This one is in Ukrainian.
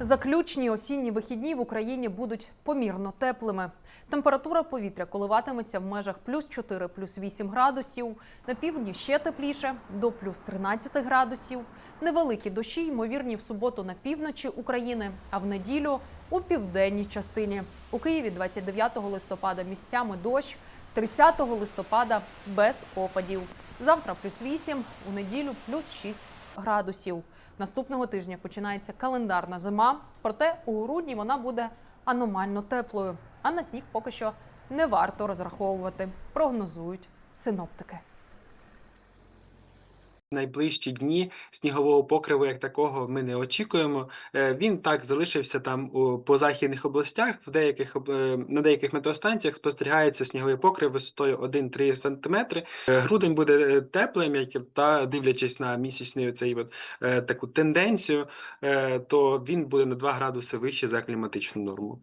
Заключні осінні вихідні в Україні будуть помірно теплими. Температура повітря коливатиметься в межах плюс 4, плюс 8 градусів. На півдні ще тепліше до плюс 13 градусів. Невеликі дощі ймовірні в суботу на півночі України, а в неділю у південній частині. У Києві 29 листопада місцями дощ, 30 листопада без опадів. Завтра плюс 8, у неділю плюс 6 градусів. Наступного тижня починається календарна зима, проте у грудні вона буде аномально теплою. А на сніг поки що не варто розраховувати, прогнозують синоптики. Найближчі дні снігового покриву як такого ми не очікуємо. Е, Він так залишився там по західних областях. В деяких е, на деяких метеостанціях спостерігається сніговий покрив висотою 1-3 см. Грудень буде е, теплим, як та дивлячись на місячний цей от, е, таку тенденцію, е, то він буде на 2 градуси вище за кліматичну норму.